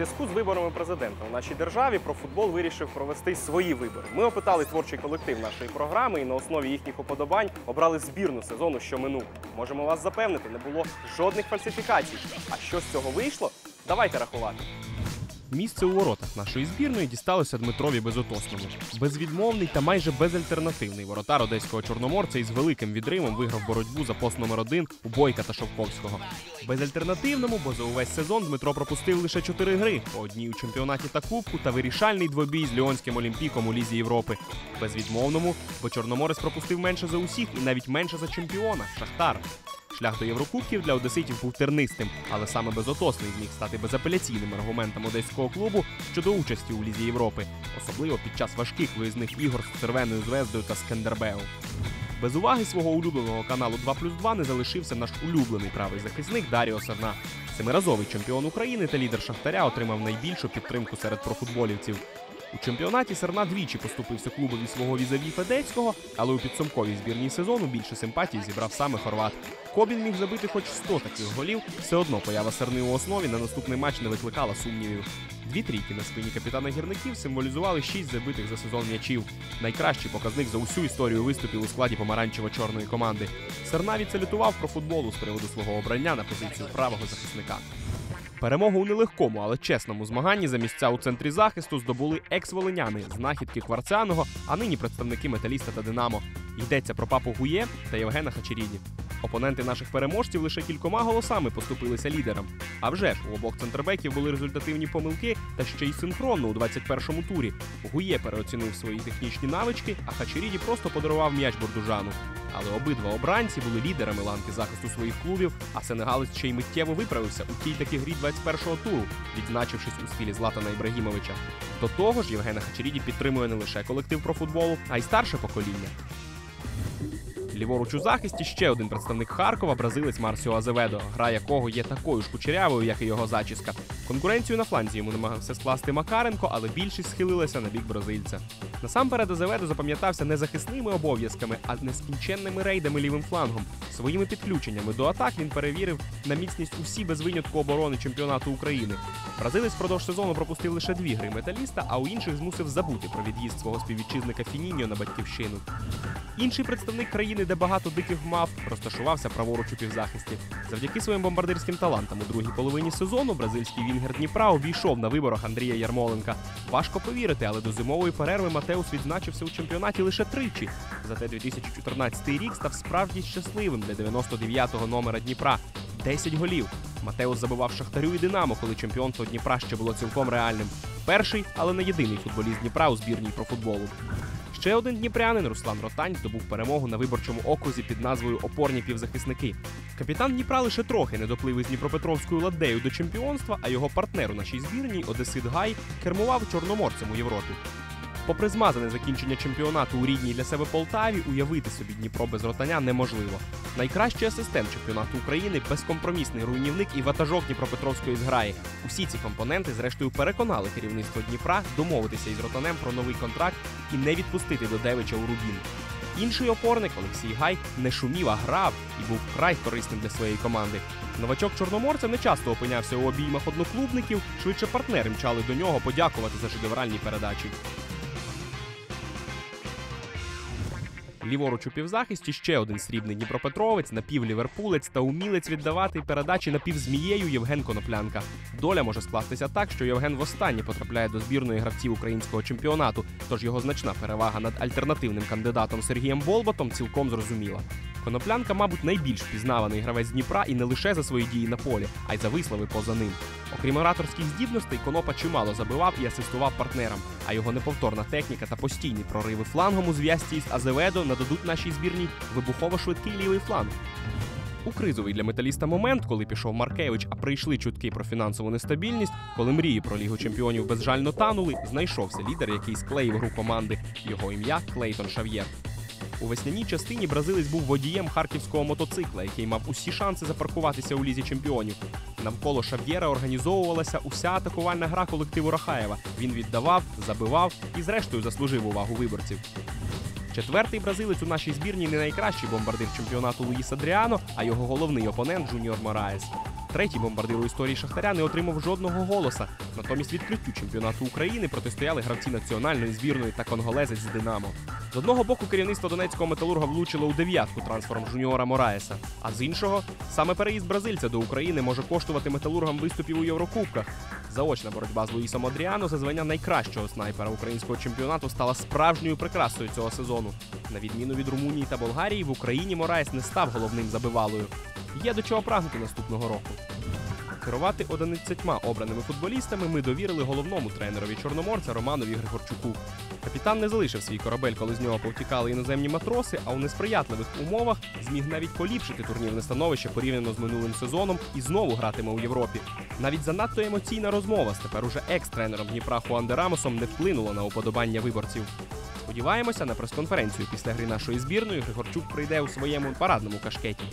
зв'язку з виборами президента у нашій державі про футбол вирішив провести свої вибори. Ми опитали творчий колектив нашої програми і на основі їхніх уподобань обрали збірну сезону, що минув. Можемо вас запевнити, не було жодних фальсифікацій. А що з цього вийшло? Давайте рахувати. Місце у воротах нашої збірної дісталося Дмитрові Безотосному. Безвідмовний та майже безальтернативний воротар одеського чорноморця із великим відривом виграв боротьбу за пост номер один у Бойка та Шовковського. Безальтернативному, бо за увесь сезон Дмитро пропустив лише чотири гри по одній у чемпіонаті та кубку та вирішальний двобій з Ліонським Олімпіком у Лізі Європи. Безвідмовному, бо Чорноморець пропустив менше за усіх і навіть менше за чемпіона Шахтар. Шлях до Єврокубків для одеситів був тернистим, але саме безотосний зміг стати безапеляційним аргументом одеського клубу щодо участі у Лізі Європи, особливо під час важких виїзних ігор з Червеною звездою та Скендербеу. Без уваги свого улюбленого каналу 2 плюс 2 не залишився наш улюблений правий захисник Даріо Серна. Семиразовий чемпіон України та лідер Шахтаря отримав найбільшу підтримку серед профутболівців. У чемпіонаті Серна двічі поступився клубові свого візаві Федецького, але у підсумковій збірній сезону більше симпатій зібрав саме хорват. Кобін міг забити хоч 100 таких голів, все одно поява Серни у основі на наступний матч не викликала сумнівів. Дві трійки на спині капітана гірників символізували шість забитих за сезон м'ячів. Найкращий показник за усю історію виступів у складі помаранчево-чорної команди. Серна відсалютував про футболу з приводу свого обрання на позицію правого захисника. Перемогу у нелегкому, але чесному змаганні за місця у центрі захисту здобули екс-волиняни, знахідки Кварцяного, а нині представники металіста та Динамо. Йдеться про папу Гує та Євгена Хачеріді. Опоненти наших переможців лише кількома голосами поступилися лідерам. А вже ж у обох центрбеків були результативні помилки та ще й синхронно у 21-му турі. Гує переоцінив свої технічні навички, а Хачеріді просто подарував м'яч Бурдужану. Але обидва обранці були лідерами ланки захисту своїх клубів, а сенегалець ще й миттєво виправився у тій таки грі 21-го туру, відзначившись у стилі Златана Ібрагімовича. До того ж, Євгена Хачеріді підтримує не лише колектив про футболу, а й старше покоління. Ліворуч у захисті ще один представник Харкова, бразилець Марсіо Азеведо, гра якого є такою ж кучерявою, як і його зачіска. Конкуренцію на фланзі йому намагався скласти Макаренко, але більшість схилилася на бік бразильця. Насамперед Азеведо запам'ятався не захисними обов'язками, а нескінченними рейдами лівим флангом. Своїми підключеннями до атак він перевірив на міцність усі без винятку оборони чемпіонату України. Бразилець впродовж сезону пропустив лише дві гри металіста, а у інших змусив забути про від'їзд свого співвітчизника Фініньо на батьківщину. Інший представник країни, де багато диких мав, розташувався праворуч у півзахисті. Завдяки своїм бомбардирським талантам у другій половині сезону бразильський вінгер Дніпра увійшов на виборах Андрія Ярмоленка. Важко повірити, але до зимової перерви Матеус відзначився у чемпіонаті лише тричі. Зате 2014 рік став справді щасливим для 99-го номера Дніпра. 10 голів. Матеус забивав Шахтарю і Динамо, коли чемпіонство Дніпра ще було цілком реальним. Перший, але не єдиний футболіст Дніпра у збірній про футболу. Ще один дніпрянин Руслан Ротань здобув перемогу на виборчому окрузі під назвою Опорні півзахисники. Капітан Дніпра лише трохи не доплив із Дніпропетровською ладдею до чемпіонства, а його партнер у нашій збірній Одесит Гай кермував чорноморцем у Європі. Попри змазане закінчення чемпіонату у рідній для себе Полтаві, уявити собі Дніпро без ротаня неможливо. Найкращий асистент чемпіонату України, безкомпромісний руйнівник і ватажок Дніпропетровської зграї. Усі ці компоненти, зрештою, переконали керівництво Дніпра домовитися із ротанем про новий контракт і не відпустити Додевича у Рубін. Інший опорник Олексій Гай не шумів, а грав і був вкрай корисним для своєї команди. Новачок чорноморця не часто опинявся у обіймах одноклубників, швидше партнери мчали до нього подякувати за шедевральні передачі. Ліворуч у півзахисті ще один срібний Дніпропетровець, напівліверпулець та умілець віддавати передачі напівзмією Євген Коноплянка. Доля може скластися так, що Євген востаннє потрапляє до збірної гравців українського чемпіонату, тож його значна перевага над альтернативним кандидатом Сергієм Болботом цілком зрозуміла. Коноплянка, мабуть, найбільш впізнаваний гравець Дніпра і не лише за свої дії на полі, а й за вислови поза ним. Окрім ораторських здібностей, Конопа чимало забивав і асистував партнерам, а його неповторна техніка та постійні прориви флангом у зв'язці із Азеведо нададуть нашій збірній вибухово швидкий лівий фланг. У кризовий для металіста момент, коли пішов Маркевич, а прийшли чутки про фінансову нестабільність, коли мрії про лігу чемпіонів безжально танули, знайшовся лідер, який склеїв гру команди. Його ім'я Клейтон Шав'єр. У весняній частині бразилець був водієм харківського мотоцикла, який мав усі шанси запаркуватися у лізі чемпіонів. Навколо Шав'єра організовувалася уся атакувальна гра колективу Рахаєва. Він віддавав, забивав і, зрештою, заслужив увагу виборців. Четвертий бразилець у нашій збірні не найкращий бомбардир чемпіонату Луїс Адріано, а його головний опонент Жуніор Мораєс. Третій бомбардир у історії Шахтаря не отримав жодного голоса. Натомість відкриттю чемпіонату України протистояли гравці національної збірної та конголезець з Динамо. З одного боку керівництво донецького металурга влучило у дев'ятку трансфером жуніора Мораеса, а з іншого саме переїзд бразильця до України може коштувати металургам виступів у Єврокубках. Заочна боротьба з Луїсом Адріано за звання найкращого снайпера українського чемпіонату стала справжньою прикрасою цього сезону. На відміну від Румунії та Болгарії, в Україні Мораєс не став головним забивалою. Є до чого прагнути наступного року. Керувати 11 обраними футболістами ми довірили головному тренерові чорноморця Романові Григорчуку. Капітан не залишив свій корабель, коли з нього повтікали іноземні матроси, а у несприятливих умовах зміг навіть поліпшити турнірне становище порівняно з минулим сезоном і знову гратиме у Європі. Навіть занадто емоційна розмова з тепер уже екс-тренером Дніпра Хуан Рамосом не вплинула на уподобання виборців. Сподіваємося, на прес-конференцію після гри нашої збірної Григорчук прийде у своєму парадному кашкеті.